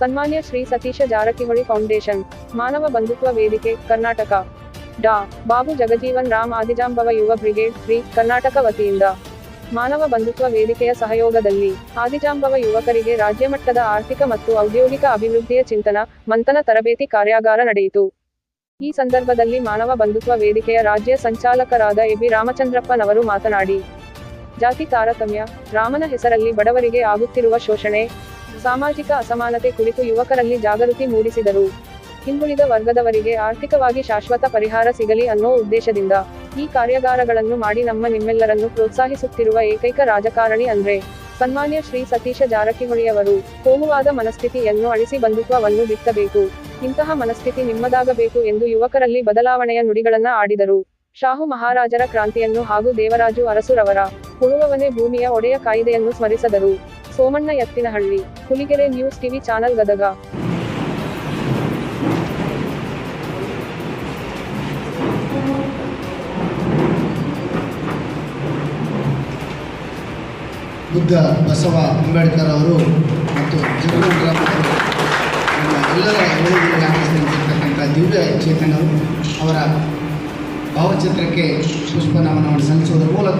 ಸನ್ಮಾನ್ಯ ಶ್ರೀ ಸತೀಶ ಜಾರಕಿಹೊಳಿ ಫೌಂಡೇಶನ್, ಮಾನವ ಬಂಧುತ್ವ ವೇದಿಕೆ, ಕರ್ನಾಟಕ. ಡಾ. ಬಾಬು ಜಗಜೀವನ್ ರಾಮ್ ಆದಿಜಾಂಬವ ಯುವ ಬ್ರಿಗೇಡ್ ಶ್ರೀ ಕರ್ನಾಟಕ ವತಿಯಿಂದ ಮಾನವ ಬಂಧುತ್ವ ವೇದಿಕೆಯ ಸಹಯೋಗದಲ್ಲಿ ಆದಿಜಾಂಬವ ಯುವಕರಿಗೆ ರಾಜ್ಯಮಟ್ಟದ ಆರ್ಥಿಕ ಮತ್ತು ಔದ್ಯೋಗಿಕ ಅಭಿವೃದ್ಧಿಯ ಚಿಂತನ, ಮಂಥನ ತರಬೇತಿ ಕಾರ್ಯಾಗಾರ ನಡೆಯಿತು. ಈ ಸಂದರ್ಭದಲ್ಲಿ ಮಾನವ ಬಂಧುತ್ವ ವೇದಿಕೆಯ ರಾಜ್ಯ ಸಂಚಾಲಕರಾದ ಎಬಿ ರಾಮಚಂದ್ರಪ್ಪನವರು ಮಾತನಾಡಿ ಜಾತಿ ತಾರತಮ್ಯ, ರಾಮನ ಹೆಸರಲ್ಲಿ ಬಡವರಿಗೆ ಆಗುತ್ತಿರುವ ಶೋಷಣೆ, ಸಾಮಾಜಿಕ ಅಸಮಾನತೆ ಕುರಿತು ಯುವಕರಲ್ಲಿ ಜಾಗೃತಿ ಮೂಡಿಸಿದರು. ಹಿಂದುಳಿದ ವರ್ಗದವರಿಗೆ ಆರ್ಥಿಕವಾಗಿ ಶಾಶ್ವತ ಪರಿಹಾರ ಸಿಗಲಿ ಅನ್ನೋ ಉದ್ದೇಶದಿಂದ ಈ ಕಾರ್ಯಾಗಾರಗಳನ್ನು ಮಾಡಿ ನಮ್ಮ ನಿಮ್ಮೆಲ್ಲರನ್ನು ಪ್ರೋತ್ಸಾಹಿಸುತ್ತಿರುವ ಏಕೈಕ ರಾಜಕಾರಣಿ ಅಂದ್ರೆ ಸನ್ಮಾನ್ಯ ಶ್ರೀ ಸತೀಶ ಜಾರಕಿಹೊಳಿಯವರು. ಕೋಮುವಾದ ಮನಸ್ಥಿತಿಯನ್ನು ಅಳಿಸಿ ಬಂಧುತ್ವವನ್ನು ಬಿತ್ತಬೇಕು. ಇಂತಹ ಮನಸ್ಥಿತಿ ನಿಮ್ಮದಾಗಬೇಕು ಎಂದು ಯುವಕರಲ್ಲಿ ಬದಲಾವಣೆಯ ನುಡಿಗಳನ್ನ ಆಡಿದರು. ಶಾಹು ಮಹಾರಾಜರ ಕ್ರಾಂತಿಯನ್ನು ಹಾಗೂ ದೇವರಾಜು ಅರಸುರವರ ಉಳುವವನೇ ಭೂಮಿಯ ಒಡೆಯ ಕಾಯಿದೆಯನ್ನು ಸ್ಮರಿಸಿದರು. Somanna Ettinahalli Huligere news TV channel Gadag. Buddha Basava Ambedkar ಅವರು ಮತ್ತು ಎಲ್ಲರ ಆಕರ್ಷಿಸಿರ್ತಕ್ಕಂಥ ದಿವ್ಯ ಚೇತನರು ಅವರ ಭಾವಚಿತ್ರಕ್ಕೆ ಪುಷ್ಪ ನಮನವನ್ನು ಸಲ್ಲಿಸುವುದರ ಮೂಲಕ